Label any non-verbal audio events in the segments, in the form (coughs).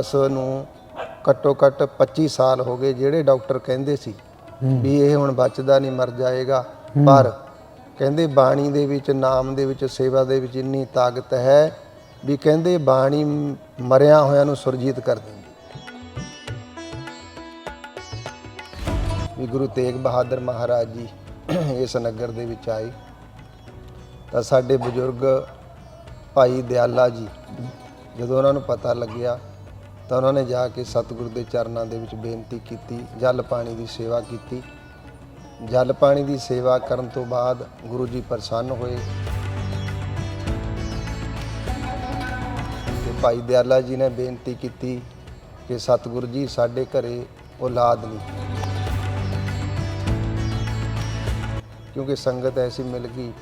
ਅਸ ਨੂੰ ਘੱਟੋ ਘੱਟ 25 ਸਾਲ ਹੋ ਗਏ ਜਿਹੜੇ ਡਾਕਟਰ ਕਹਿੰਦੇ ਸੀ ਵੀ ਇਹ ਹੁਣ ਬਚਦਾ ਨਹੀਂ ਮਰ ਜਾਏਗਾ। ਪਰ ਕਹਿੰਦੇ ਬਾਣੀ ਦੇ ਵਿੱਚ ਨਾਮ ਦੇ ਵਿੱਚ ਸੇਵਾ ਦੇ ਵਿੱਚ ਇੰਨੀ ਤਾਕਤ ਹੈ ਵੀ ਕਹਿੰਦੇ ਬਾਣੀ ਮਰਿਆਂ ਹੋਇਆਂ ਨੂੰ ਸੁਰਜੀਤ ਕਰ ਦਿੰਦੀ। ਵੀ ਗੁਰੂ ਤੇਗ ਬਹਾਦਰ ਮਹਾਰਾਜ ਜੀ ਇਸ ਨਗਰ ਦੇ ਵਿੱਚ ਆਏ। ਤਾਂ ਸਾਡੇ ਬਜ਼ੁਰਗ ਭਾਈ ਦਿਆਲਾ ਜੀ ਜਦੋਂ ਉਹਨਾਂ ਨੂੰ ਪਤਾ ਲੱਗਿਆ ਤਾਂ ਉਹਨਾਂ ਨੇ ਜਾ ਕੇ ਸਤਿਗੁਰੂ ਦੇ ਚਰਨਾਂ ਦੇ ਵਿੱਚ ਬੇਨਤੀ ਕੀਤੀ, ਜਲ ਪਾਣੀ ਦੀ ਸੇਵਾ ਕੀਤੀ। ਜਲ ਪਾਣੀ ਦੀ ਸੇਵਾ ਕਰਨ ਤੋਂ ਬਾਅਦ ਗੁਰੂ ਜੀ ਪ੍ਰਸੰਨ ਹੋਏ। ਤੇ ਭਾਈ ਦਿਆਲਾ ਜੀ ਨੇ ਬੇਨਤੀ ਕੀਤੀ ਕਿ ਸਤਿਗੁਰੂ ਜੀ ਸਾਡੇ ਘਰੇ ਔਲਾਦ ਨਹੀਂ। ਕਿਉਂਕਿ ਸੰਗਤ ਐਸੀ ਮਿਲ ਗਈ,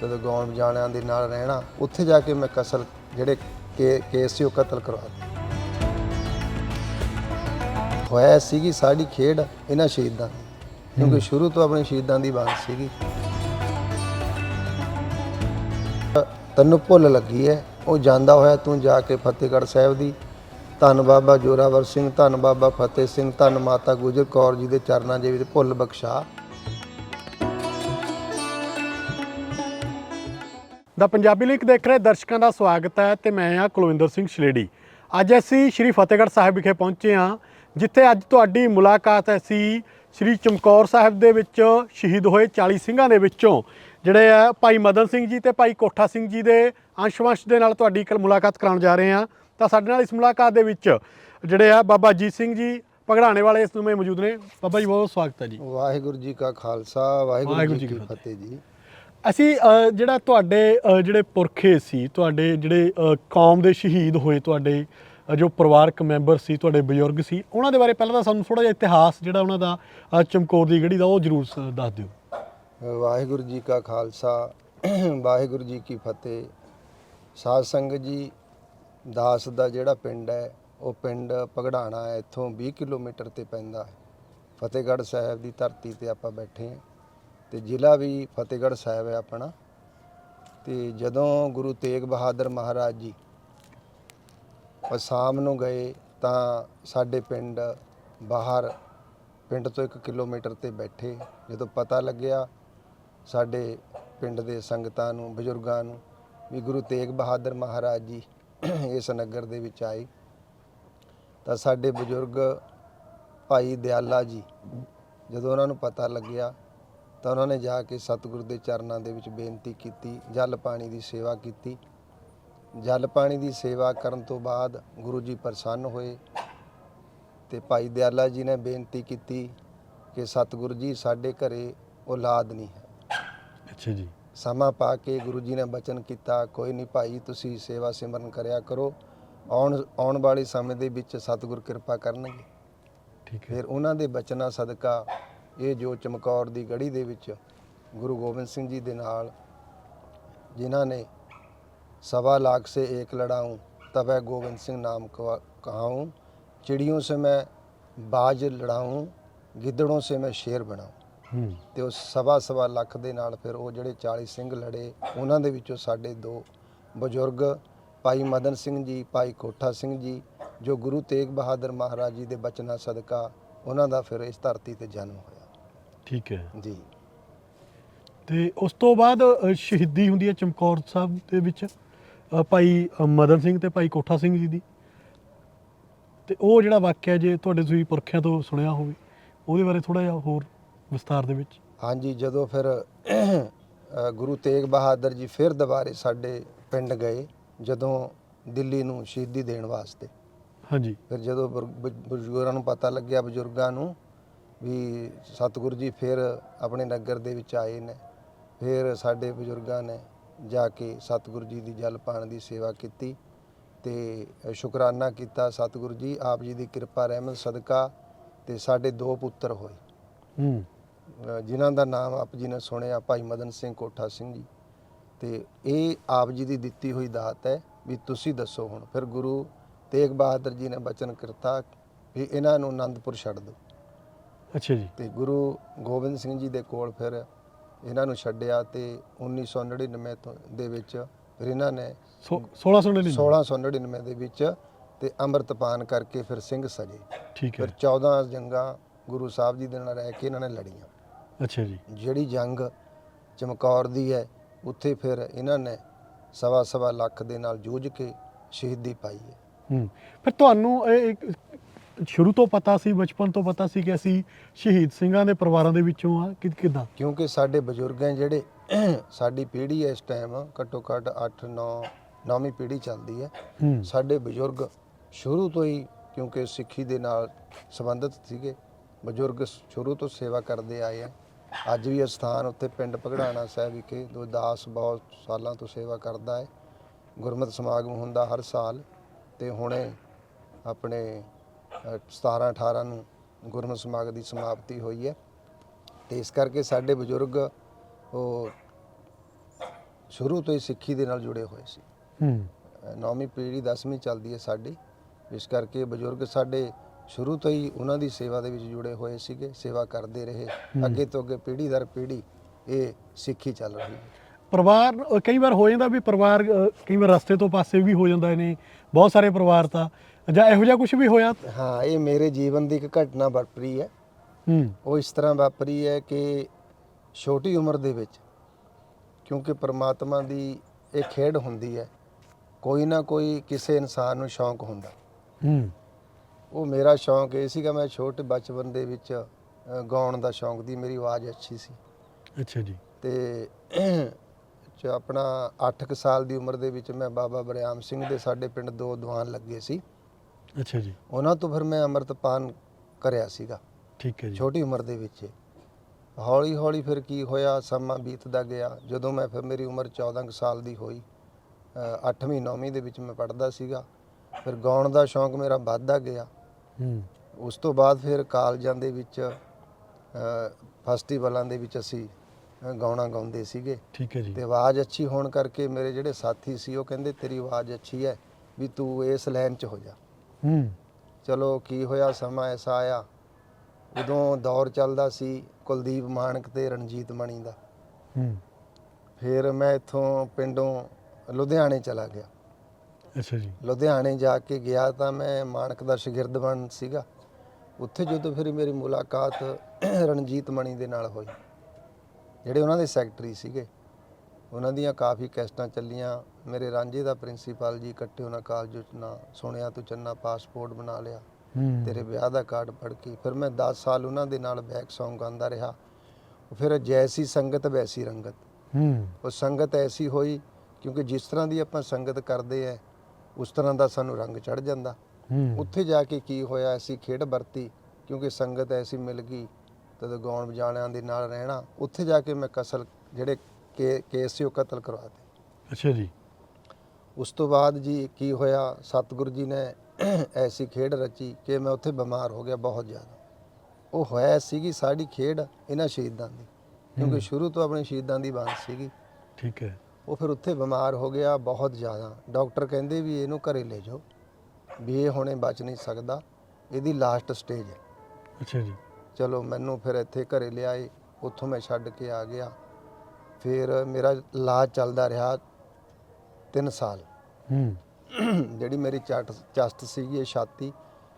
ਤਦ ਗਾਉਣ ਜਾਣਿਆਂ ਦੇ ਨਾਲ ਰਹਿਣਾ, ਉੱਥੇ ਜਾ ਕੇ ਮੈਂ ਕਸਲ ਜਿਹੜੇ ਕੇ- ਕੇਸ ਸੀ ਉਹ ਕਤਲ ਕਰਵਾ ਦਿੱਤੇ ਹੋਇਆ ਸੀਗੀ ਸਾਡੀ ਖੇਡ ਇਹਨਾਂ ਸ਼ਹੀਦਾਂ ਦੀ ਕਿਉਂਕਿ ਸ਼ੁਰੂ ਤੋਂ ਆਪਣੇ ਸ਼ਹੀਦਾਂ ਦੀ ਬਾਤ ਸੀਗੀ। ਤੈਨੂੰ ਭੁੱਲ ਲੱਗੀ ਹੈ ਉਹ ਜਾਂਦਾ ਹੋਇਆ ਤੂੰ ਜਾ ਕੇ ਫਤਿਹਗੜ੍ਹ ਸਾਹਿਬ ਦੀ। ਧੰਨ ਬਾਬਾ ਜੋਰਾਵਰ ਸਿੰਘ ਧੰਨ ਬਾਬਾ ਫਤਿਹ ਸਿੰਘ ਧੰਨ ਮਾਤਾ ਗੁਜਰ ਕੌਰ ਜੀ ਦੇ ਚਰਨਾਂ ਦੇ ਵਿੱਚ ਭੁੱਲ ਬਖਸ਼ਾ। ਦਾ ਪੰਜਾਬੀ ਲਿੰਕ ਦੇਖ ਰਹੇ ਦਰਸ਼ਕਾਂ ਦਾ ਸਵਾਗਤ ਹੈ ਤੇ ਮੈਂ ਹਾਂ ਕੁਲਵਿੰਦਰ ਸਿੰਘ ਸ਼ਲੇੜੀ ਅੱਜ ਅਸੀਂ ਸ਼੍ਰੀ ਫਤਿਹਗੜ੍ਹ ਸਾਹਿਬ ਵਿਖੇ ਪਹੁੰਚੇ ਹਾਂ। ਜਿੱਥੇ ਅੱਜ ਤੁਹਾਡੀ ਮੁਲਾਕਾਤ ਹੈ ਸੀ ਸ਼੍ਰੀ ਚਮਕੌਰ ਸਾਹਿਬ ਦੇ ਵਿੱਚ ਸ਼ਹੀਦ ਹੋਏ 40 ਸਿੰਘਾਂ ਦੇ ਵਿੱਚੋਂ ਜਿਹੜੇ ਆ ਭਾਈ ਮਦਨ ਸਿੰਘ ਜੀ ਤੇ ਭਾਈ ਕੋਠਾ ਸਿੰਘ ਜੀ ਦੇ ਅੰਸ਼-ਵੰਸ਼ ਦੇ ਨਾਲ ਤੁਹਾਡੀ ਇੱਕ ਮੁਲਾਕਾਤ ਕਰਾਉਣ ਜਾ ਰਹੇ ਹਾਂ। ਤਾਂ ਸਾਡੇ ਨਾਲ ਇਸ ਮੁਲਾਕਾਤ ਦੇ ਵਿੱਚ ਜਿਹੜੇ ਆ ਬਾਬਾ ਜੀਤ ਸਿੰਘ ਜੀ ਪਗੜਾਣੇ ਵਾਲੇ ਇਸ ਸਮੇਂ ਮੌਜੂਦ ਨੇ। ਬਾਬਾ ਜੀ ਬਹੁਤ ਸਵਾਗਤ ਹੈ ਜੀ। ਵਾਹਿਗੁਰੂ ਜੀ ਕਾ ਖਾਲਸਾ ਵਾਹਿਗੁਰੂ ਜੀ ਕੀ ਫਤਿਹ। ਜੀ। ਅਸੀਂ ਜਿਹੜਾ ਤੁਹਾਡੇ ਜਿਹੜੇ ਪੁਰਖੇ ਸੀ ਤੁਹਾਡੇ ਜਿਹੜੇ ਕੌਮ ਦੇ ਸ਼ਹੀਦ ਹੋਏ ਤੁਹਾਡੇ ਜੋ ਪਰਿਵਾਰਕ ਮੈਂਬਰ ਸੀ, ਤੁਹਾਡੇ ਬਜ਼ੁਰਗ ਸੀ, ਉਹਨਾਂ ਦੇ ਬਾਰੇ ਪਹਿਲਾਂ ਤਾਂ ਸਾਨੂੰ ਥੋੜਾ ਜਿਹਾ ਇਤਿਹਾਸ ਜਿਹੜਾ ਉਹਨਾਂ ਦਾ ਚਮਕੌਰ ਦੀ ਗੜੀ ਦਾ ਉਹ ਜ਼ਰੂਰ ਦੱਸ ਦਿਓ। ਵਾਹਿਗੁਰੂ ਜੀ ਕਾ ਖਾਲਸਾ, ਵਾਹਿਗੁਰੂ ਜੀ ਕੀ ਫਤਿਹ। ਸਾਧ ਸੰਗਤ ਜੀ, ਦਾਸ ਦਾ ਜਿਹੜਾ ਪਿੰਡ ਹੈ, ਉਹ ਪਿੰਡ ਪਗੜਾਣਾ ਹੈ, ਇੱਥੋਂ 20 ਕਿਲੋਮੀਟਰ ਤੇ ਪੈਂਦਾ ਹੈ। ਫਤਿਹਗੜ੍ਹ ਸਾਹਿਬ ਦੀ ਧਰਤੀ ਤੇ ਆਪਾਂ ਬੈਠੇ ਹਾਂ ਤੇ ਜ਼ਿਲ੍ਹਾ ਵੀ ਫਤਿਹਗੜ੍ਹ ਸਾਹਿਬ ਹੈ ਆਪਣਾ। ਤੇ ਜਦੋਂ ਗੁਰੂ ਤੇਗ ਬਹਾਦਰ ਮਹਾਰਾਜ ਜੀ ਅਸਾਮ ਨੂੰ ਗਏ ਤਾਂ ਸਾਡੇ ਪਿੰਡ ਬਾਹਰ ਪਿੰਡ ਤੋਂ 1 ਕਿਲੋਮੀਟਰ ਤੇ ਬੈਠੇ। ਜਦੋਂ ਪਤਾ ਲੱਗਿਆ ਸਾਡੇ ਪਿੰਡ ਦੇ ਸੰਗਤਾਂ ਨੂੰ, ਬਜ਼ੁਰਗਾਂ ਨੂੰ ਵੀ ਗੁਰੂ ਤੇਗ ਬਹਾਦਰ ਮਹਾਰਾਜ ਜੀ ਇਸ ਨਗਰ ਦੇ ਵਿੱਚ ਆਏ। ਤਾਂ ਸਾਡੇ ਬਜ਼ੁਰਗ ਭਾਈ ਦਿਆਲਾ ਜੀ, ਜਦੋਂ ਉਹਨਾਂ ਨੂੰ ਪਤਾ ਲੱਗਿਆ ਤਾਂ ਉਹਨਾਂ ਨੇ ਜਾ ਕੇ ਸਤਿਗੁਰੂ ਦੇ ਚਰਨਾਂ ਦੇ ਵਿੱਚ ਬੇਨਤੀ ਕੀਤੀ, ਜਲ ਪਾਣੀ ਦੀ ਸੇਵਾ ਕੀਤੀ। ਜਲ ਪਾਣੀ ਦੀ ਸੇਵਾ ਕਰਨ ਤੋਂ ਬਾਅਦ ਗੁਰੂ ਜੀ ਪ੍ਰਸੰਨ ਹੋਏ ਤੇ ਭਾਈ ਦਿਆਲਾ ਜੀ ਨੇ ਬੇਨਤੀ ਕੀਤੀ ਕਿ ਸਤਿਗੁਰੂ ਜੀ ਸਾਡੇ ਘਰੇ ਔਲਾਦ ਨਹੀਂ ਹੈ। ਅੱਛਾ ਜੀ। ਸਮਾਂ ਪਾ ਕੇ ਗੁਰੂ ਜੀ ਨੇ ਬਚਨ ਕੀਤਾ ਕੋਈ ਨਹੀਂ ਭਾਈ ਤੁਸੀਂ ਸੇਵਾ ਸਿਮਰਨ ਕਰਿਆ ਕਰੋ। ਆਉਣ ਆਉਣ ਵਾਲੇ ਸਮੇਂ ਦੇ ਵਿੱਚ ਸਤਿਗੁਰ ਕਿਰਪਾ ਕਰਨਗੇ। ਠੀਕ ਹੈ। ਫਿਰ ਉਹਨਾਂ ਦੇ ਬਚਨਾਂ ਸਦਕਾ ਇਹ ਜੋ ਚਮਕੌਰ ਦੀ ਗੜੀ ਦੇ ਵਿੱਚ ਗੁਰੂ ਗੋਬਿੰਦ ਸਿੰਘ ਜੀ ਦੇ ਨਾਲ ਜਿਨ੍ਹਾਂ ਨੇ सवा लाख से एक लड़ाऊँ तब है गोविंद सिंह नाम कहाऊँ। चिड़ियों से मैं ਬਾਜ ਲੜਾਉਂ ਗਿੱਦੜੋਂ ਸੇ ਮੈਂ ਸ਼ੇਰ ਬਣਾਉਂ ਤੇ ਉਹ ਸਵਾ ਸਵਾ ਲੱਖ ਦੇ ਨਾਲ ਫਿਰ ਉਹ ਜਿਹੜੇ 40 ਸਿੰਘ ਲੜੇ ਉਹਨਾਂ ਦੇ ਵਿੱਚੋਂ ਸਾਡੇ ਦੋ ਬਜ਼ੁਰਗ ਭਾਈ ਮਦਨ ਸਿੰਘ ਜੀ ਭਾਈ ਕੋਠਾ ਸਿੰਘ ਜੀ ਜੋ ਗੁਰੂ ਤੇਗ ਬਹਾਦਰ ਮਹਾਰਾਜ ਜੀ ਦੇ ਬਚਨਾਂ ਸਦਕਾ ਉਹਨਾਂ ਦਾ ਫਿਰ ਇਸ ਧਰਤੀ ਤੇ ਜਨਮ ਹੋਇਆ ਠੀਕ ਹੈ ਜੀ ਤੇ ਉਸ ਤੋਂ ਬਾਅਦ ਸ਼ਹੀਦੀ ਹੁੰਦੀ ਹੈ ਚਮਕੌਰ ਸਾਹਿਬ ਦੇ ਵਿੱਚ ਅ, ਭਾਈ ਅ, ਮਦਨ ਸਿੰਘ ਤੇ ਭਾਈ ਕੋਠਾ ਸਿੰਘ ਜੀ ਦੀ। ਤੇ ਉਹ ਜਿਹੜਾ ਵਾਕਿਆ ਜੇ ਤੁਹਾਡੇ ਤੁਸੀਂ ਪੁਰਖਿਆਂ ਤੋਂ ਸੁਣਿਆ ਹੋਵੇ ਉਹਦੇ ਬਾਰੇ ਥੋੜਾ ਜਿਹਾ ਹੋਰ ਵਿਸਤਾਰ ਦੇ ਵਿੱਚ। ਹਾਂਜੀ ਜਦੋਂ ਫਿਰ ਅ, ਗੁਰੂ ਤੇਗ ਬਹਾਦਰ ਜੀ ਫਿਰ ਦੁਬਾਰੇ ਸਾਡੇ ਪਿੰਡ ਗਏ ਜਦੋਂ ਦਿੱਲੀ ਨੂੰ ਸ਼ਹੀਦੀ ਦੇਣ ਵਾਸਤੇ। ਹਾਂਜੀ। ਫਿਰ ਜਦੋਂ ਬਰ- ਬ- ਬਜ਼ੁਰਗਾਂ ਨੂੰ ਪਤਾ ਲੱਗਿਆ ਬਜ਼ੁਰਗਾਂ ਨੂੰ ਵੀ ਸਤਿਗੁਰੂ ਜੀ ਫਿਰ ਆਪਣੇ ਨਗਰ ਦੇ ਵਿੱਚ ਆਏ ਨੇ। ਫਿਰ ਸਾਡੇ ਬਜ਼ੁਰਗਾਂ ਨੇ ਜਾ ਕੇ ਸਤਿਗੁਰੂ ਜੀ ਦੀ ਜਲ ਪਾਣ ਦੀ ਸੇਵਾ ਕੀਤੀ ਤੇ ਸ਼ੁਕਰਾਨਾ ਕੀਤਾ। ਸਤਿਗੁਰੂ ਜੀ ਆਪ ਜੀ ਦੀ ਕਿਰਪਾ ਰਹਿਮਤ ਸਦਕਾ ਤੇ ਸਾਡੇ ਦੋ ਪੁੱਤਰ ਹੋਏ। ਹੂੰ। ਜਿਨ੍ਹਾਂ ਦਾ ਨਾਮ ਆਪ ਜੀ ਨੇ ਸੁਣਿਆ ਭਾਈ ਮਦਨ ਸਿੰਘ ਕੋਠਾ ਸਿੰਘ ਜੀ। ਤੇ ਇਹ ਆਪ ਜੀ ਦੀ ਦਿੱਤੀ ਹੋਈ ਦਾਤ ਹੈ ਵੀ ਤੁਸੀਂ ਦੱਸੋ ਹੁਣ। ਫਿਰ ਗੁਰੂ ਤੇਗ ਬਹਾਦਰ ਜੀ ਨੇ ਬਚਨ ਕਰਤਾ ਵੀ ਇਹਨਾਂ ਨੂੰ ਆਨੰਦਪੁਰ ਛੱਡ ਦਿਓ। ਅੱਛਾ ਜੀ। ਤੇ ਗੁਰੂ ਗੋਬਿੰਦ ਸਿੰਘ ਜੀ ਦੇ ਕੋਲ ਫਿਰ ਇਹਨਾਂ ਨੂੰ ਛੱਡਿਆ ਤੇ 1999 ਤੋਂ ਦੇ ਵਿੱਚ ਫਿਰ ਇਹਨਾਂ ਨੇ ਸੋ- 1699 1699 ਦੇ ਵਿੱਚ ਤੇ ਅੰਮ੍ਰਿਤਪਾਨ ਕਰਕੇ ਫਿਰ ਸਿੰਘ ਸਜੇ। ਠੀਕ ਹੈ। ਫਿਰ 14 ਜੰਗਾਂ ਗੁਰੂ ਸਾਹਿਬ ਜੀ ਦੇ ਨਾਲ ਰਹਿ ਕੇ ਇਹਨਾਂ ਨੇ ਲੜੀਆਂ। ਅੱਛਾ ਜੀ। ਜਿਹੜੀ ਜੰਗ ਚਮਕੌਰ ਦੀ ਹੈ ਉੱਥੇ ਫਿਰ ਇਹਨਾਂ ਨੇ ਸਵਾ ਸਵਾ ਲੱਖ ਦੇ ਨਾਲ ਜੂਝ ਕੇ ਸ਼ਹੀਦੀ ਪਾਈ ਹੈ। ਹੂੰ। ਫਿਰ ਤੁਹਾਨੂੰ ਇਹ ਇੱਕ ਸ਼ੁਰੂ ਤੋਂ ਪਤਾ ਸੀ ਬਚਪਨ ਤੋਂ ਪਤਾ ਸੀ ਕਿ ਅਸੀਂ ਸ਼ਹੀਦ ਸਿੰਘਾਂ ਦੇ ਪਰਿਵਾਰਾਂ ਦੇ ਵਿੱਚੋਂ ਆ ਕਿ ਕਿਦਾਂ? ਕਿਉਂਕਿ ਸਾਡੇ ਬਜ਼ੁਰਗ ਹੈ ਜਿਹੜੇ ਸਾਡੀ ਪੀੜ੍ਹੀ ਹੈ ਇਸ ਟਾਈਮ ਘੱਟੋ ਘੱਟ 8 9 ਨੌਵੀਂ ਪੀੜ੍ਹੀ ਚੱਲਦੀ ਹੈ। ਸਾਡੇ ਬਜ਼ੁਰਗ ਸ਼ੁਰੂ ਤੋਂ ਹੀ ਕਿਉਂਕਿ ਸਿੱਖੀ ਦੇ ਨਾਲ ਸੰਬੰਧਿਤ ਸੀਗੇ ਬਜ਼ੁਰਗ ਸ਼ੁਰੂ ਤੋਂ ਸੇਵਾ ਕਰਦੇ ਆਏ ਆ। ਅੱਜ ਵੀ ਸਥਾਨ ਉੱਤੇ ਪਿੰਡ ਭਗੜਾਣਾ ਸਾਹਿਬ ਵਿਖੇ ਦੋ ਦਾਸ ਬਹੁਤ ਸਾਲਾਂ ਤੋਂ ਸੇਵਾ ਕਰਦਾ ਹੈ। ਗੁਰਮਤਿ ਸਮਾਗਮ ਹੁੰਦਾ ਹਰ ਸਾਲ ਤੇ ਹੁਣੇ ਆਪਣੇ 17 18 ਨੂੰ ਗੁਰਮਤਿ ਸਮਾਗਮ ਦੀ ਸਮਾਪਤੀ ਹੋਈ ਹੈ ਤੇ ਇਸ ਕਰਕੇ ਸਾਡੇ ਬਜ਼ੁਰਗ ਉਹ ਸ਼ੁਰੂ ਤੋਂ ਹੀ ਸਿੱਖੀ ਦੇ ਨਾਲ ਜੁੜੇ ਹੋਏ ਸੀ। ਹੂੰ। ਨੌਵੀਂ ਪੀੜ੍ਹੀ 10ਵੀਂ ਚੱਲਦੀ ਹੈ ਸਾਡੀ ਇਸ ਕਰਕੇ ਬਜ਼ੁਰਗ ਸਾਡੇ ਸ਼ੁਰੂ ਤੋਂ ਹੀ ਉਹਨਾਂ ਦੀ ਸੇਵਾ ਦੇ ਵਿੱਚ ਜੁੜੇ ਹੋਏ ਸੀਗੇ ਸੇਵਾ ਕਰਦੇ ਰਹੇ ਅੱਗੇ ਤੋਂ ਅੱਗੇ ਪੀੜ੍ਹੀ ਦਰ ਪੀੜ੍ਹੀ ਇਹ ਸਿੱਖੀ ਚੱਲ ਰਹੀ ਹੈ। ਪਰਿਵਾਰ ਕਈ ਵਾਰ ਹੋ ਜਾਂਦਾ ਵੀ ਪਰਿਵਾਰ ਕਈ ਵਾਰ ਰਸਤੇ ਤੋਂ ਪਾਸੇ ਵੀ ਹੋ ਜਾਂਦਾ ਨੇ ਬਹੁਤ ਸਾਰੇ ਪਰਿਵਾਰ ਤਾਂ ਜਾਂ ਇਹੋ ਜਿਹਾ ਕੁਝ ਵੀ ਹੋਇਆ? ਹਾਂ ਇਹ ਮੇਰੇ ਜੀਵਨ ਦੀ ਇੱਕ ਘਟਨਾ ਵਾਪਰੀ ਹੈ। ਹੂੰ। ਉਹ ਇਸ ਤਰ੍ਹਾਂ ਵਾਪਰੀ ਹੈ ਕਿ ਛੋਟੀ ਉਮਰ ਦੇ ਵਿੱਚ ਕਿਉਂਕਿ ਪ੍ਰਮਾਤਮਾ ਦੀ ਇਹ ਖੇਡ ਹੁੰਦੀ ਹੈ ਕੋਈ ਨਾ ਕੋਈ ਕਿਸੇ ਇਨਸਾਨ ਨੂੰ ਸ਼ੌਂਕ ਹੁੰਦਾ। ਹੂੰ। ਉਹ ਮੇਰਾ ਸ਼ੌਂਕ ਇਹ ਸੀਗਾ ਮੈਂ ਛੋਟੇ ਬਚਪਨ ਦੇ ਵਿੱਚ ਅ, ਗਾਉਣ ਦਾ ਸ਼ੌਂਕ ਦੀ ਮੇਰੀ ਆਵਾਜ਼ ਅੱਛੀ ਸੀ। ਅੱਛਾ ਜੀ। ਤੇ ਚ ਆਪਣਾ 8 ਸਾਲ ਦੀ ਉਮਰ ਦੇ ਵਿੱਚ ਮੈਂ ਬਾਬਾ ਬਰਿਆਮ ਸਿੰਘ ਦੇ ਸਾਡੇ ਪਿੰਡ ਦੋ ਦੀਵਾਨ ਲੱਗੇ ਸੀ। ਅੱਛਾ ਜੀ। ਉਹਨਾਂ ਤੋਂ ਫਿਰ ਮੈਂ ਅੰਮ੍ਰਿਤਪਾਨ ਕਰਿਆ ਸੀਗਾ। ਠੀਕ ਹੈ ਜੀ। ਛੋਟੀ ਉਮਰ ਦੇ ਵਿੱਚ। ਹੌਲੀ ਹੌਲੀ ਫਿਰ ਕੀ ਹੋਇਆ ਸਮਾਂ ਬੀਤਦਾ ਗਿਆ। ਜਦੋਂ ਮੈਂ ਫਿਰ ਮੇਰੀ ਉਮਰ 14 ਕੁ ਸਾਲ ਦੀ ਹੋਈ 8ਵੀਂ 9ਵੀਂ ਦੇ ਵਿੱਚ ਮੈਂ ਪੜ੍ਹਦਾ ਸੀਗਾ। ਫਿਰ ਗਾਉਣ ਦਾ ਸ਼ੌਂਕ ਮੇਰਾ ਵੱਧਦਾ ਗਿਆ। ਹੂੰ। ਉਸ ਤੋਂ ਬਾਅਦ ਫਿਰ ਕਾਲਜਾਂ ਦੇ ਵਿੱਚ ਫੈਸਟੀਵਲਾਂ ਦੇ ਵਿੱਚ ਅਸੀਂ ਗਾਉਣਾ ਗਾਉਂਦੇ ਸੀਗੇ। ਠੀਕ ਹੈ ਜੀ। ਤੇ ਆਵਾਜ਼ ਅੱਛੀ ਹੋਣ ਕਰਕੇ ਮੇਰੇ ਜਿਹੜੇ ਸਾਥੀ ਸੀ ਉਹ ਕਹਿੰਦੇ ਤੇਰੀ ਆਵਾਜ਼ ਅੱਛੀ ਹੈ ਵੀ ਤੂੰ ਇਸ ਲਾਈਨ 'ਚ ਹੋ ਜਾ। ਹੂੰ। ਚਲੋ ਕੀ ਹੋਇਆ ਸਮਾਂ ਐਸਾ ਆਇਆ ਉਦੋਂ ਦੌਰ ਚੱਲਦਾ ਸੀ ਕੁਲਦੀਪ ਮਾਨਕ ਤੇ ਰਣਜੀਤ ਮਣੀ ਦਾ। ਹੂੰ। ਫਿਰ ਮੈਂ ਇੱਥੋਂ ਪਿੰਡੋਂ ਲੁਧਿਆਣੇ ਚਲਾ ਗਿਆ। ਅੱਛਾ ਜੀ। ਲੁਧਿਆਣੇ ਜਾ ਕੇ ਗਿਆ ਤਾਂ ਮੈਂ ਮਾਨਕ ਦਾ ਸ਼ਾਗਿਰਦ ਬਣ ਸੀਗਾ। ਉੱਥੇ ਜਦੋਂ ਫਿਰ ਮੇਰੀ ਮੁਲਾਕਾਤ ਰਣਜੀਤ ਮਣੀ ਦੇ ਨਾਲ ਹੋਈ। ਜਿਹੜੇ ਉਹਨਾਂ ਦੇ ਸੈਕਟਰੀ ਸੀਗੇ ਉਹਨਾਂ ਦੀਆਂ ਕਾਫੀ ਕੈਸਟਾਂ ਚੱਲੀਆਂ। ਮੇਰੇ ਰਾਂਝੇ ਦਾ ਪ੍ਰਿੰਸੀਪਲ ਜੀ ਇਕੱਠੇ ਉਹਨਾਂ ਕਾਲਜ ਚ ਨਾ ਸੁਣਿਆ ਤੂੰ ਚੰਨਾ ਪਾਸਪੋਰਟ ਬਣਾ ਲਿਆ। ਤੇਰੇ ਵਿਆਹ ਦਾ ਕਾਰਡ ਪੜ੍ਹ ਕੇ ਫਿਰ ਮੈਂ 10 ਸਾਲ ਉਹਨਾਂ ਦੇ ਨਾਲ ਬੈਕ Song ਗਾਉਂਦਾ ਰਿਹਾ। ਫਿਰ ਜੈਸੀ ਸੰਗਤ ਵੈਸੀ ਰੰਗਤ। ਹੂੰ। ਉਹ ਸੰਗਤ ਐਸੀ ਹੋਈ ਕਿਉਂਕਿ ਜਿਸ ਤਰ੍ਹਾਂ ਦੀ ਆਪਾਂ ਸੰਗਤ ਕਰਦੇ ਐ ਉਸ ਤਰ੍ਹਾਂ ਦਾ ਸਾਨੂੰ ਰੰਗ ਚੜ ਜਾਂਦਾ। ਉੱਥੇ ਜਾ ਕੇ ਕੀ ਹੋਇਆ ਐਸੀ ਖੇਡ ਵਰਤੀ ਕਿਉਂਕਿ ਸੰਗਤ ਐਸੀ ਮਿਲ ਗਈ ਤਦ ਗਾਉਣ ਵਜਾਣਿਆਂ ਦੇ ਨਾਲ ਰਹਿਣਾ। ਉੱਥੇ ਜਾ ਕੇ ਮੈਂ ਕਸਲ ਜਿਹੜੇ ਕੇਸ ਸੀ ਉਹ ਕਤਲ ਕਰਵਾਤੇ ਅੱਛਾ ਜੀ। ਉਸ ਤੋਂ ਬਾਅਦ ਜੀ ਕੀ ਹੋਇਆ ਸਤਿਗੁਰੂ ਜੀ ਨੇ ਐਸੀ ਖੇਡ ਰਚੀ ਕਿ ਮੈਂ ਉੱਥੇ ਬਿਮਾਰ ਹੋ ਗਿਆ ਬਹੁਤ ਜ਼ਿਆਦਾ। ਉਹ ਹੋਇਆ ਸੀਗੀ ਸਾਡੀ ਖੇਡ ਇਹਨਾਂ ਸ਼ਹੀਦਾਂ ਦੀ ਕਿਉਂਕਿ। ਸ਼ੁਰੂ ਤੋਂ ਆਪਣੇ ਸ਼ਹੀਦਾਂ ਦੀ ਬਾਤ ਸੀਗੀ। ਠੀਕ ਹੈ। ਉਹ ਫਿਰ ਉੱਥੇ ਬਿਮਾਰ ਹੋ ਗਿਆ ਬਹੁਤ ਜ਼ਿਆਦਾ। ਡਾਕਟਰ ਕਹਿੰਦੇ ਵੀ ਇਹਨੂੰ ਘਰੇ ਲੈ ਜਾਓ ਵੀ ਇਹ ਹੁਣੇ ਬਚ ਨਹੀਂ ਸਕਦਾ ਇਹਦੀ ਲਾਸਟ ਸਟੇਜ ਹੈ। ਅੱਛਾ ਜੀ। ਚਲੋ ਮੈਨੂੰ ਫਿਰ ਇੱਥੇ ਘਰੇ ਲਿਆਏ ਉੱਥੋਂ ਮੈਂ ਛੱਡ ਕੇ ਆ ਗਿਆ। ਫਿਰ ਮੇਰਾ ਇਲਾਜ ਚੱਲਦਾ ਰਿਹਾ। 3 ਸਾਲ। ਹੂੰ। ਜਿਹੜੀ ਮੇਰੀ ਚਟ ਚਸਟ ਸੀਗੀ ਇਹ ਛਾਤੀ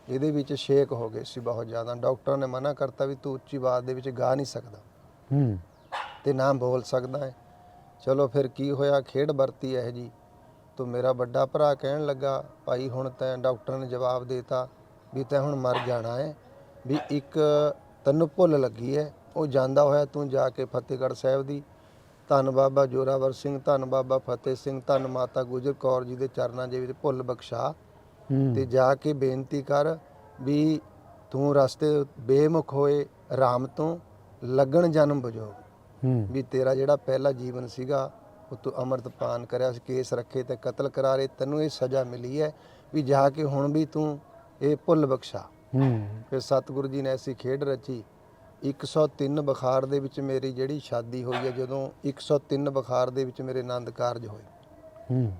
ਇਹਦੇ ਵਿੱਚ ਛੇਕ ਹੋ ਗਏ ਸੀ ਬਹੁਤ ਜ਼ਿਆਦਾ। ਡਾਕਟਰ ਨੇ ਮਨਾ ਕਰਤਾ ਵੀ ਤੂੰ ਉੱਚੀ ਆਵਾਜ਼ ਦੇ ਵਿੱਚ ਗਾ ਨਹੀਂ ਸਕਦਾ। ਹੂੰ। ਤੇ ਨਾ ਬੋਲ ਸਕਦਾ ਹੈ। ਚਲੋ ਫਿਰ ਕੀ ਹੋਇਆ? ਖੇਡ ਵਰਤੀ ਇਹ ਜੀ। ਤੋ ਮੇਰਾ ਵੱਡਾ ਭਰਾ ਕਹਿਣ ਲੱਗਾ ਭਾਈ ਹੁਣ ਤੈਂ ਡਾਕਟਰ ਨੇ ਜਵਾਬ ਦੇਤਾ ਵੀ ਤੈਂ ਹੁਣ ਮਰ ਜਾਣਾ ਹੈ ਵੀ ਇੱਕ ਤੈਨੂੰ ਭੁੱਲ ਲੱਗੀ ਹੈ ਉਹ ਜਾਂਦਾ ਹੋਇਆ ਤੂੰ ਜਾ ਕੇ ਫਤਿਹਗੜ੍ਹ ਸਾਹਿਬ ਦੀ ਧੰਨ ਬਾਬਾ ਜੋਰਾਵਰ ਸਿੰਘ ਧੰਨ ਬਾਬਾ ਫਤਿਹ ਸਿੰਘ ਧੰਨ ਮਾਤਾ ਗੁਜਰ ਕੌਰ ਜੀ ਦੇ ਚਰਨਾਂ ਦੇ ਵਿੱਚ ਭੁੱਲ ਬਖਸ਼ਾ। ਤੇ ਜਾ ਕੇ ਬੇਨਤੀ ਕਰ ਵੀ ਤੂੰ ਰਸਤੇ ਬੇਮੁਖ ਹੋਏ ਰਾਮ ਤੋਂ ਲੱਗਣ ਜਨਮ ਬਜੋ ਹੂੰ। ਵੀ ਤੇਰਾ ਜਿਹੜਾ ਪਹਿਲਾ ਜੀਵਨ ਸੀਗਾ ਉਹ ਤੂੰ ਅੰਮ੍ਰਿਤਪਾਨ ਕਰਿਆ ਸੀ ਕੇਸ ਰੱਖੇ ਤੇ ਕਤਲ ਕਰਾਰੇ ਤੈਨੂੰ ਇਹ ਸਜ਼ਾ ਮਿਲੀ ਹੈ ਵੀ ਜਾ ਕੇ ਹੁਣ ਵੀ ਤੂੰ ਇਹ ਭੁੱਲ ਬਖਸ਼ਾ। ਹੂੰ। ਫਿਰ ਸਤਿਗੁਰੂ ਜੀ ਨੇ ਐਸੀ ਖੇਡ ਰਚੀ 103 ਬੁਖਾਰ ਦੇ ਵਿੱਚ ਮੇਰੀ ਜਿਹੜੀ ਸ਼ਾਦੀ ਹੋਈ ਹੈ ਜਦੋਂ 103 ਬੁਖਾਰ ਦੇ ਵਿੱਚ ਮੇਰੇ ਆਨੰਦ ਕਾਰਜ ਹੋਏ। ਹੂੰ।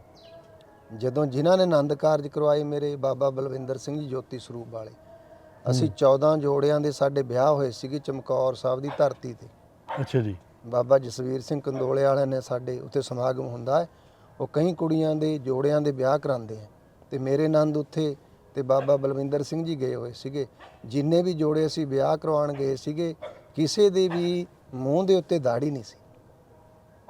ਜਦੋਂ ਜਿਨ੍ਹਾਂ ਨੇ ਆਨੰਦ ਕਾਰਜ ਕਰਵਾਏ ਮੇਰੇ ਬਾਬਾ ਬਲਵਿੰਦਰ ਸਿੰਘ ਜੀ ਜੋਤੀ ਸਰੂਪ ਵਾਲੇ। ਅਸੀਂ 14 ਜੋੜਿਆਂ ਦੇ ਸਾਡੇ ਵਿਆਹ ਹੋਏ ਸੀਗੇ ਚਮਕੌਰ ਸਾਹਿਬ ਦੀ ਧਰਤੀ ਤੇ। ਅੱਛਾ ਜੀ। ਬਾਬਾ ਜਸਵੀਰ ਸਿੰਘ ਕੰਦੋਲੇ ਵਾਲਿਆਂ ਨੇ ਸਾਡੇ ਉੱਥੇ ਸਮਾਗਮ ਹੁੰਦਾ ਹੈ ਉਹ ਕਈ ਕੁੜੀਆਂ ਦੇ ਜੋੜਿਆਂ ਦੇ ਵਿਆਹ ਕਰਾਉਂਦੇ ਆ ਤੇ ਮੇਰੇ ਆਨੰਦ ਉੱਥੇ ਤੇ ਬਾਬਾ ਬਲਵਿੰਦਰ ਸਿੰਘ ਜੀ ਗਏ ਹੋਏ ਸੀਗੇ। ਜਿੰਨੇ ਵੀ ਜੋੜੇ ਅਸੀਂ ਵਿਆਹ ਕਰਵਾਉਣ ਗਏ ਸੀਗੇ ਕਿਸੇ ਦੇ ਵੀ ਮੂੰਹ ਦੇ ਉੱਤੇ ਦਾੜੀ ਨਹੀਂ ਸੀ।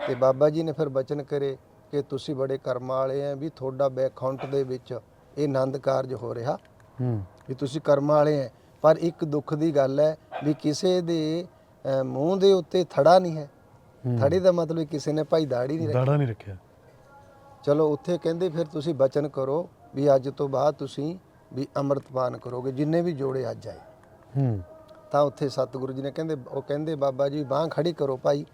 ਤੇ ਬਾਬਾ ਜੀ ਨੇ ਫਿਰ ਬਚਨ ਕਰੇ ਕਿ ਤੁਸੀਂ ਬੜੇ ਕਰਮਾਂ ਵਾਲੇ ਆ ਵੀ ਤੁਹਾਡਾ ਬੈਕ ਅਕਾਊਂਟ ਦੇ ਵਿੱਚ ਇਹ ਆਨੰਦ ਕਾਰਜ ਹੋ ਰਿਹਾ। ਹੂੰ। ਵੀ ਤੁਸੀਂ ਕਰਮਾਂ ਵਾਲੇ ਆ। ਪਰ ਇੱਕ ਦੁੱਖ ਦੀ ਗੱਲ ਹੈ ਵੀ ਕਿਸੇ ਦੇ ਅਹ, ਮੂੰਹ ਦੇ ਉੱਤੇ ਥੜਾ ਨਹੀਂ ਹੈ। ਥੜੀ ਦਾ ਮਤਲਬ ਕਿਸੇ ਨੇ ਭਾਈ ਦਾੜੀ ਨਹੀਂ ਰੱਖੀ। ਦਾੜਾ ਨਹੀਂ ਰੱਖਿਆ। ਚਲੋ ਉੱਥੇ ਕਹਿੰਦੇ ਫਿਰ ਤੁਸੀਂ ਬਚਨ ਕਰੋ ਵੀ ਅੱਜ ਤੋਂ ਬਾਅਦ ਤੁਸੀਂ ਵੀ ਅੰਮ੍ਰਿਤਪਾਨ ਕਰੋਗੇ ਜਿੰਨੇ ਵੀ ਜੋੜੇ ਅੱਜ ਆਏ। ਹੂੰ। ਤਾਂ ਉੱਥੇ ਸਤਿਗੁਰੂ ਜੀ ਨੇ ਕਹਿੰਦੇ ਉਹ ਕਹਿੰਦੇ ਬਾਬਾ ਜੀ ਬਾਹ ਖੜੀ ਕਰੋ ਭਾਈ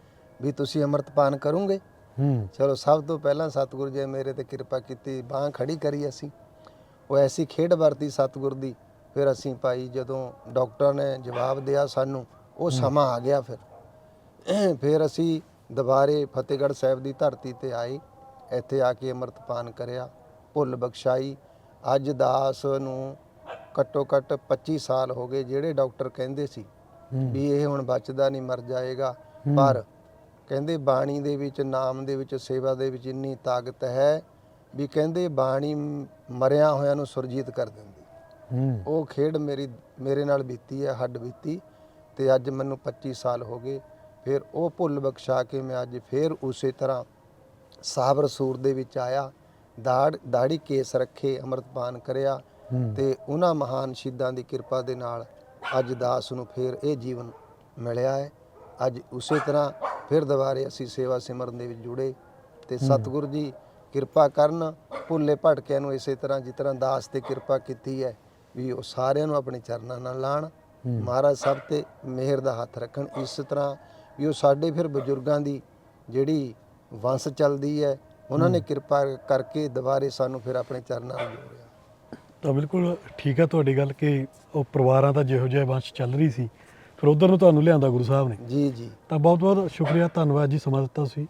ਵੀ ਤੁਸੀਂ ਅੰਮ੍ਰਿਤਪਾਨ ਕਰੋਗੇ। ਹੂੰ। ਚਲੋ ਸਭ ਤੋਂ ਪਹਿਲਾਂ ਸਤਿਗੁਰੂ ਜੀ ਮੇਰੇ ਤੇ ਕਿਰਪਾ ਕੀਤੀ ਬਾਹ ਖੜੀ ਕਰੀ ਅਸੀਂ। ਉਹ ਐਸੀ ਖੇਡ ਵਰਤੀ ਸਤਿਗੁਰ ਦੀ ਫਿਰ ਅਸੀਂ ਭਾਈ ਜਦੋਂ ਡਾਕਟਰ ਨੇ ਜਵਾਬ ਦਿਆ ਸਾਨੂੰ ਉਹ ਸਮਾਂ ਆ ਗਿਆ ਫਿਰ। ਫਿਰ ਅਸੀਂ ਦੁਬਾਰੇ ਫਤਿਹਗੜ੍ਹ ਸਾਹਿਬ ਦੀ ਧਰਤੀ ਤੇ ਆਏ ਇੱਥੇ ਆ ਕੇ ਅੰਮ੍ਰਿਤਪਾਨ ਕਰਿਆ ਭੁੱਲ ਬਖਸ਼ਾਈ ਅੱਜ ਦਾਸ ਨੂੰ ਘੱਟੋ ਘੱਟ 25 ਸਾਲ ਹੋ ਗਏ ਜਿਹੜੇ ਡਾਕਟਰ ਕਹਿੰਦੇ ਸੀ। ਵੀ ਇਹ ਹੁਣ ਬਚਦਾ ਨਹੀਂ ਮਰ ਜਾਏਗਾ। ਪਰ ਕਹਿੰਦੇ ਬਾਣੀ ਦੇ ਵਿੱਚ ਨਾਮ ਦੇ ਵਿੱਚ ਸੇਵਾ ਦੇ ਵਿੱਚ ਇੰਨੀ ਤਾਕਤ ਹੈ ਵੀ ਕਹਿੰਦੇ ਬਾਣੀ ਮਰਿਆ ਹੋਇਆਂ ਨੂੰ ਸੁਰਜੀਤ ਕਰ ਦਿੰਦੀ। ਉਹ ਖੇਡ ਮੇਰੀ ਮੇਰੇ ਨਾਲ ਬੀਤੀ ਹੈ ਹੱਡ ਬੀਤੀ ਤੇ ਅੱਜ ਮੈਨੂੰ 25 ਸਾਲ ਹੋ ਗਏ। ਫਿਰ ਉਹ ਭੁੱਲ ਬਖਸ਼ਾ ਕੇ ਮੈਂ ਅੱਜ ਫਿਰ ਉਸੇ ਤਰ੍ਹਾਂ ਸਾਬਰ ਸੂਰ ਦੇ ਵਿੱਚ ਆਇਆ। ਦਾੜ ਦਾੜੀ ਕੇਸ ਰੱਖੇ ਅੰਮ੍ਰਿਤਪਾਨ ਕਰਿਆ ਤੇ ਉਹਨਾਂ ਮਹਾਨ ਸ਼ਹੀਦਾਂ ਦੀ ਕਿਰਪਾ ਦੇ ਨਾਲ ਅੱਜ ਦਾਸ ਨੂੰ ਫਿਰ ਇਹ ਜੀਵਨ ਮਿਲਿਆ ਹੈ। ਅੱਜ ਉਸੇ ਤਰ੍ਹਾਂ ਫਿਰ ਦੁਬਾਰੇ ਅਸੀਂ ਸੇਵਾ ਸਿਮਰਨ ਦੇ ਵਿੱਚ ਜੁੜੇ ਤੇ ਸਤਿਗੁਰੂ ਜੀ ਕਿਰਪਾ ਕਰਨ ਭੁੱਲੇ ਭਟਕਿਆਂ ਨੂੰ ਇਸੇ ਤਰ੍ਹਾਂ ਜਿਸ ਤਰ੍ਹਾਂ ਦਾਸ ਤੇ ਕਿਰਪਾ ਕੀਤੀ ਹੈ ਵੀ ਉਹ ਸਾਰਿਆਂ ਨੂੰ ਆਪਣੇ ਚਰਨਾਂ ਨਾਲ ਲਾਣ। ਮਹਾਰਾਜ ਸਭ ਤੇ ਮਿਹਰ ਦਾ ਹੱਥ ਰੱਖਣ। ਇਸ ਤਰ੍ਹਾਂ ਵੀ ਉਹ ਸਾਡੇ ਫਿਰ ਬਜ਼ੁਰਗਾਂ ਦੀ ਜਿਹੜੀ ਵੰਸ਼ ਚੱਲਦੀ ਹੈ ਉਹਨਾਂ ਨੇ ਕਿਰਪਾ ਕਰਕੇ ਦੁਬਾਰੇ ਸਾਨੂੰ ਫਿਰ ਆਪਣੇ ਚਰਨਾਂ ਨਾਲ ਜੋੜਿਆ। ਤਾਂ ਬਿਲਕੁਲ ਠੀਕ ਹੈ ਤੁਹਾਡੀ ਗੱਲ ਕਿ ਉਹ ਪਰਿਵਾਰਾਂ ਦਾ ਜਿਹੋ ਜਿਹਾ ਵੰਸ਼ ਚੱਲ ਰਹੀ ਸੀ। ਫਿਰ ਉਧਰ ਨੂੰ ਤੁਹਾਨੂੰ ਲਿਆਂਦਾ ਗੁਰੂ ਸਾਹਿਬ ਨੇ। ਜੀ ਜੀ। ਤਾਂ ਬਹੁਤ ਬਹੁਤ ਸ਼ੁਕਰੀਆ ਧੰਨਵਾਦ ਜੀ ਸਮਾਂ ਦਿੱਤਾ ਤੁਸੀਂ।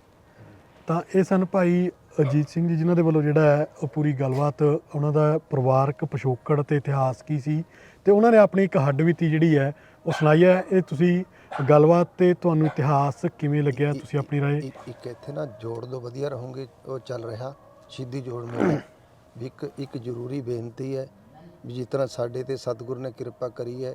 ਤਾਂ ਇਹ ਸਨ ਭਾਈ ਅਜੀਤ ਸਿੰਘ ਜੀ ਜਿਨ੍ਹਾਂ ਦੇ ਵੱਲੋਂ ਜਿਹੜਾ ਹੈ ਉਹ ਪੂਰੀ ਗੱਲਬਾਤ ਉਹਨਾਂ ਦਾ ਪਰਿਵਾਰਕ ਪਿਛੋਕੜ ਤੇ ਇਤਿਹਾਸ ਕੀ ਸੀ। ਤੇ ਉਹਨਾਂ ਨੇ ਆਪਣੀ ਇੱਕ ਹੱਡਬੀਤੀ ਜਿਹੜੀ ਹੈ ਉਹ ਸੁਣਾਈ ਹੈ ਇਹ ਤੁਸੀਂ ਗੱਲਬਾਤ ਤੇ ਤੁਹਾਨੂੰ ਇਤਿਹਾਸ ਕਿਵੇਂ ਲੱਗਿਆ ਤੁਸੀਂ ਆਪਣੀ ਰਾਏ? ਇੱਕ ਇੱਕ ਇੱਥੇ ਨਾ ਜੋੜ ਦੋ ਵਧੀਆ ਰਹੋਗੇ ਉਹ ਚੱਲ ਰਿਹਾ ਸਿੱਧੀ ਜੋੜ ਮੇਲਾ (coughs) ਵੀ ਇੱਕ ਇੱਕ ਜ਼ਰੂਰੀ ਬੇਨਤੀ ਹੈ ਵੀ ਜਿਸ ਤਰ੍ਹਾਂ ਸਾਡੇ ਤੇ ਸਤਿਗੁਰੂ ਨੇ ਕਿਰਪਾ ਕਰੀ ਹੈ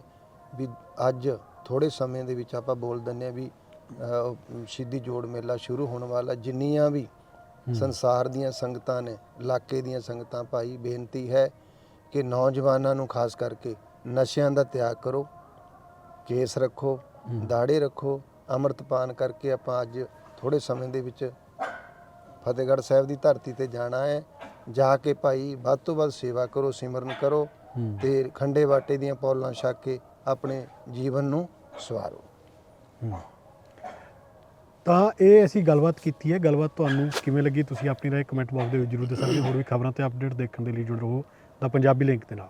ਵੀ ਅੱਜ ਥੋੜੇ ਸਮੇਂ ਦੇ ਵਿੱਚ ਆਪਾਂ ਬੋਲ ਦਿੰਨੇ ਆ ਵੀ ਅਹ, ਸਿੱਧੀ ਜੋੜ ਮੇਲਾ ਸ਼ੁਰੂ ਹੋਣ ਵਾਲਾ ਜਿੰਨੀਆਂ ਵੀ ਸੰਸਾਰ ਦੀਆਂ ਸੰਗਤਾਂ ਨੇ ਇਲਾਕੇ ਦੀਆਂ ਸੰਗਤਾਂ ਭਾਈ ਬੇਨਤੀ ਹੈ ਕਿ ਨੌਜਵਾਨਾਂ ਨੂੰ ਖਾਸ ਕਰਕੇ ਨਸ਼ਿਆਂ ਦਾ ਤਿਆਗ ਕਰੋ ਕੇਸ ਰੱਖੋ ਦਾੜੇ ਰੱਖੋ ਅੰਮ੍ਰਿਤਪਾਨ ਕਰਕੇ ਆਪਾਂ ਅੱਜ ਥੋੜੇ ਸਮੇਂ ਦੇ ਵਿੱਚ ਫਤਿਹਗੜ੍ਹ ਸਾਹਿਬ ਦੀ ਧਰਤੀ ਤੇ ਜਾਣਾ ਹੈ। ਜਾ ਕੇ ਭਾਈ ਵੱਧ ਤੋਂ ਵੱਧ ਸੇਵਾ ਕਰੋ ਸਿਮਰਨ ਕਰੋ। ਤੇ ਖੰਡੇ ਬਾਟੇ ਦੀਆਂ ਪੌਲਾਂ ਛਕ ਕੇ ਆਪਣੇ ਜੀਵਨ ਨੂੰ ਸਵਾਰੋ। ਤਾਂ ਇਹ ਅਸੀਂ ਗੱਲਬਾਤ ਕੀਤੀ ਹੈ। ਗੱਲਬਾਤ ਤੁਹਾਨੂੰ ਕਿਵੇਂ ਲੱਗੀ? ਤੁਸੀਂ ਆਪਣੀ ਰਾਏ ਕਮੈਂਟ ਬਾਕਸ ਦੇ ਵਿੱਚ ਜਰੂਰ ਦੱਸਣਾ ਹੋਰ ਵੀ ਖਬਰਾਂ ਤੇ ਅਪਡੇਟ ਦੇਖਣ ਦੇ ਲਈ ਜੁੜੇ ਰਹੋ। ਦਾ ਪੰਜਾਬੀ ਲਿੰਕ ਦੇ ਨਾਲ।